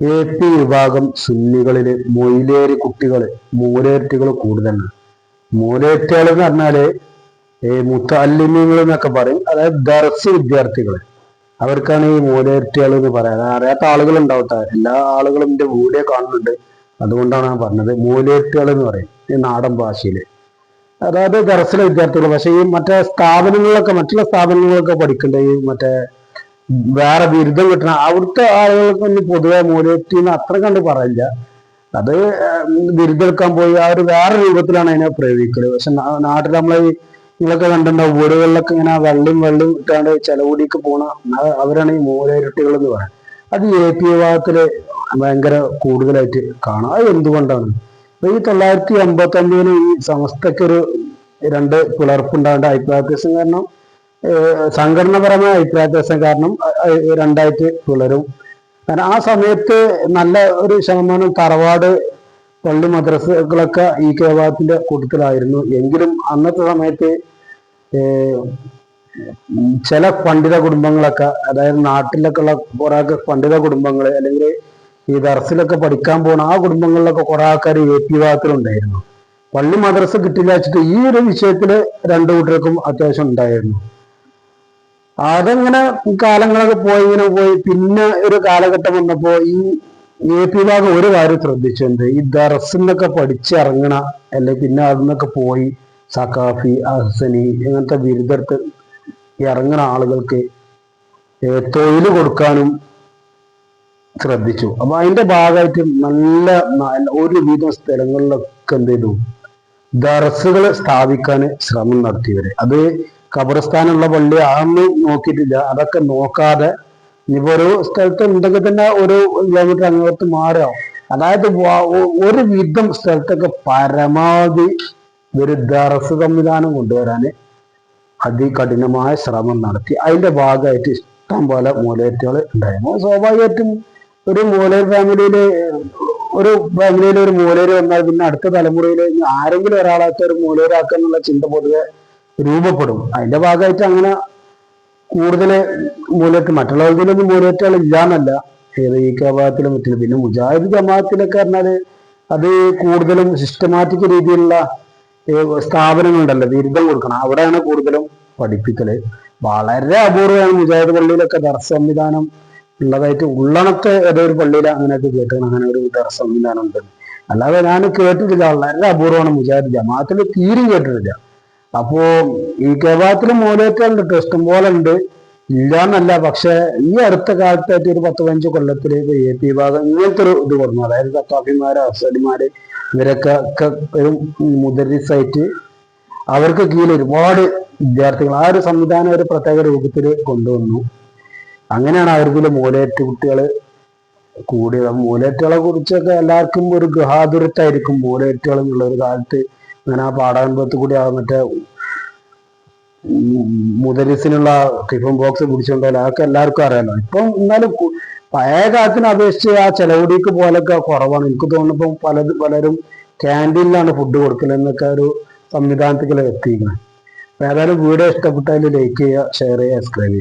A P വിഭാഗം സുന്നികളിൽ മൊയിലേരി കുട്ടികൾ മൂലേറ്റുകൾ കൂടുതലാണ്. മൂലേറ്റുകൾ എന്ന് പറഞ്ഞാൽ ഈ മുത്തല്ലിമീങ്ങൾ എന്നൊക്കെ പറയും. അതായത് ദർസ് വിദ്യാർത്ഥികൾ അവർക്കാണ് ഈ മൂലേറ്റുകൾ എന്ന് പറയാം. അറിയാത്ത ആളുകൾ ഉണ്ടാവട്ടെ എല്ലാ ആളുകളും എന്റെ വീഡിയോ കാണുന്നുണ്ട്. അതുകൊണ്ടാണ് ഞാൻ പറഞ്ഞത് മൂലേറ്റുകൾ എന്ന് പറയും. ഈ നാടൻ ഭാഷയിൽ അതായത് ദർസിലെ വിദ്യാർത്ഥികൾ പക്ഷേ ഈ മറ്റേ സ്ഥാപനങ്ങളിലൊക്കെ മറ്റുള്ള സ്ഥാപനങ്ങളൊക്കെ പഠിക്കേണ്ട? ഈ മറ്റേ വേറെ ബിരുദം കിട്ടണ. അവിടുത്തെ ആളുകൾക്കൊന്നും പൊതുവെ മൂലേറ്റി എന്ന് അത്ര കണ്ട് പറയില്ല. അത് ബിരുദം എടുക്കാൻ പോയി ആ ഒരു വേറെ രൂപത്തിലാണ് അതിനെ പ്രയോഗിക്കൽ. പക്ഷെ നാട്ടിൽ നമ്മളെ നിങ്ങളൊക്കെ കണ്ടിട്ടുണ്ടാവും വീടുകളിലൊക്കെ ഇങ്ങനെ വെള്ളം വെള്ളം ഇട്ടാണ്ട് ചെലവുടിക്ക് പോണ അവരാണ് ഈ മൂലേരുട്ടികൾ എന്ന് പറയുന്നത് അത് എ പി വിഭാഗത്തിൽ ഭയങ്കര കൂടുതലായിട്ട് കാണാം. അത് എന്തുകൊണ്ടാണ്? അപ്പൊ ഈ തൊള്ളായിരത്തി എൺപത്തി ഒമ്പതിന് ഈ സംസ്ഥയ്ക്കൊരു രണ്ട് പിളർപ്പുണ്ടാകേണ്ട അഭിപ്രായ കാരണം സംഘടനാപരമായ അഭിപ്രായ കാരണം രണ്ടായിട്ട് പുലരും കാരണം ആ സമയത്ത് നല്ല ഒരു ശതമാനം തറവാട് പള്ളി മദ്രസകളൊക്കെ ഈ കേരളത്തിന്റെ കൂട്ടത്തിലായിരുന്നു. എങ്കിലും അന്നത്തെ സമയത്ത് ചില പണ്ഡിത കുടുംബങ്ങളൊക്കെ അതായത് നാട്ടിലൊക്കെ ഉള്ള കുറെ പണ്ഡിത കുടുംബങ്ങൾ അല്ലെങ്കിൽ ഈ ദർസിലൊക്കെ പഠിക്കാൻ പോണ ആ കുടുംബങ്ങളിലൊക്കെ കുറെ ആൾക്കാർ എ പി വിഭാഗത്തിലുണ്ടായിരുന്നു. പള്ളി മദ്രസ കിട്ടില്ല വെച്ചിട്ട് ഈ ഒരു വിഷയത്തിൽ രണ്ടു കൂട്ടർക്കും അത്യാവശ്യം ഉണ്ടായിരുന്നു. അതങ്ങനെ കാലങ്ങളൊക്കെ പോയി ഇങ്ങനെ പോയി. പിന്നെ ഒരു കാലഘട്ടം വന്നപ്പോ ഈ എ പി ഭാഗം ഒരു കാര്യം ശ്രദ്ധിച്ചിട്ടുണ്ട്. ഈ ദർസിന്നൊക്കെ പഠിച്ചിറങ്ങണ അല്ലെ പിന്നെ അതിന്നൊക്കെ പോയി സഖാഫി അഹ്സനി ഇങ്ങനത്തെ ബിരുദത്ത് ഇറങ്ങുന്ന ആളുകൾക്ക് തൊഴിൽ കൊടുക്കാനും ശ്രദ്ധിച്ചു. അപ്പൊ അതിന്റെ ഭാഗമായിട്ട് നല്ല ഒരുവിധം സ്ഥലങ്ങളിലൊക്കെ എന്ത് ചെയ്തു? ദർസുകൾ സ്ഥാപിക്കാൻ ശ്രമം നടത്തിയവര്. അത് ഖബർസ്ഥാനുള്ള പള്ളി അതൊന്നും നോക്കിയിട്ടില്ല. അതൊക്കെ നോക്കാതെ ഇനിയിപ്പോ ഒരു സ്ഥലത്ത് ഉണ്ടെങ്കിൽ തന്നെ ഒരു കിലോമീറ്റർ അങ്ങോട്ട് മാറാം. അതായത് ഒരു വിധം സ്ഥലത്തൊക്കെ പരമാവധി ഒരു ദറസ് സംവിധാനം കൊണ്ടുവരാന് അതികഠിനമായ ശ്രമം നടത്തി. അതിന്റെ ഭാഗമായിട്ട് ഇഷ്ടം പോലെ മൂലയറ്റുകൾ ഉണ്ടായിരുന്നു. സ്വാഭാവികമായിട്ടും ഒരു മൂലയർ ഫാമിലിയിൽ ഒരു ഫാമിലിയിൽ ഒരു മൂലയർ വന്നാൽ പിന്നെ അടുത്ത തലമുറയിൽ ആരെങ്കിലും ഒരാളായിട്ട് ഒരു മൂലേരാക്കാന്നുള്ള ചിന്ത പൊതുവെ രൂപപ്പെടും. അതിന്റെ ഭാഗമായിട്ട് അങ്ങനെ കൂടുതൽ മൂലക്ക് മറ്റുള്ളവർക്കൊന്നും മൂലേറ്റുകൾ ഇല്ലാന്നല്ല. ഏത് ഈ പിന്നെ മുജാഹിദ് ജമാഅത്തിലൊക്കെ പറഞ്ഞാൽ അത് കൂടുതലും സിസ്റ്റമാറ്റിക് രീതിയിലുള്ള സ്ഥാപനങ്ങളുണ്ടല്ലോ. ബിരുദം കൊടുക്കണം. അവിടെയാണ് കൂടുതലും പഠിപ്പിക്കൽ. വളരെ അപൂർവമാണ് മുജാഹിദ് പള്ളിയിലൊക്കെ ദർ സംവിധാനം ഉള്ളതായിട്ട് ഉള്ളണത്തെ ഏതോ ഒരു അങ്ങനെയൊക്കെ കേട്ടാണ് അങ്ങനെ ഒരു ദർ സംവിധാനം ഉണ്ട്. അല്ലാതെ ഞാൻ കേട്ടിട്ടില്ല. വളരെ അപൂർവമാണ് മുജാഹിദ് ജമാഅത്തിൽ തീരും കേട്ടിട്ടില്ല. അപ്പോ ഈ കേരളത്തിൽ മൂലയറ്റുണ്ട് കേട്ടോ പോലെ ഉണ്ട്. ഇല്ല എന്നല്ല പക്ഷെ ഈ അടുത്ത കാലത്തായിട്ട് ഒരു പത്ത് പതിനഞ്ച് കൊല്ലത്തിൽ എ പി ഭാഗം ഇങ്ങനത്തെ ഒരു ഇത് കൊടുക്കുന്നു അതായത് കത്താഫിമാര് അഫ്സലിമാര് ഇവരൊക്കെ ഒക്കെ ഒരു മുദരിസായിട്ട് അവർക്ക് കീഴിൽ ഒരുപാട് വിദ്യാർത്ഥികൾ ആ ഒരു സംവിധാനം ഒരു പ്രത്യേക രൂപത്തിൽ കൊണ്ടുവന്നു. അങ്ങനെയാണ് അവർക്ക് മൂലയേറ്റ് കുട്ടികൾ കൂടിയത്. മൂലയേറ്റുകളെ കുറിച്ചൊക്കെ എല്ലാവർക്കും ഒരു ഗൃഹാതുരത്തായിരിക്കും മൂലയേറ്റുകൾ എന്നുള്ള ഒരു കാലത്ത് അങ്ങനെ ആ പാടാനുഭവത്തിൽ കൂടി ആ മറ്റേ മുദരിസിനുള്ള ടിഫിൻ ബോക്സ് പിടിച്ചുകൊണ്ടല്ലോ അതൊക്കെ എല്ലാവർക്കും അറിയാലോ. ഇപ്പം എന്നാലും പഴയ കാലത്തിനെ അപേക്ഷിച്ച് ആ ചെലവുടിക്ക് പോലൊക്കെ കുറവാണ്. എനിക്ക് തോന്നുന്നു ഇപ്പം പലത് പലരും ക്യാന്റീനിലാണ് ഫുഡ് കൊടുക്കലെന്നൊക്കെ ഒരു സംവിധാനത്തിൽ എത്തിയിരിക്കുന്നത് ഏതായാലും വീഡിയോ ഇഷ്ടപ്പെട്ടാൽ ലൈക്ക് ചെയ്യുക ഷെയർ ചെയ്യുക സബ്സ്ക്രൈബ് ചെയ്യുക.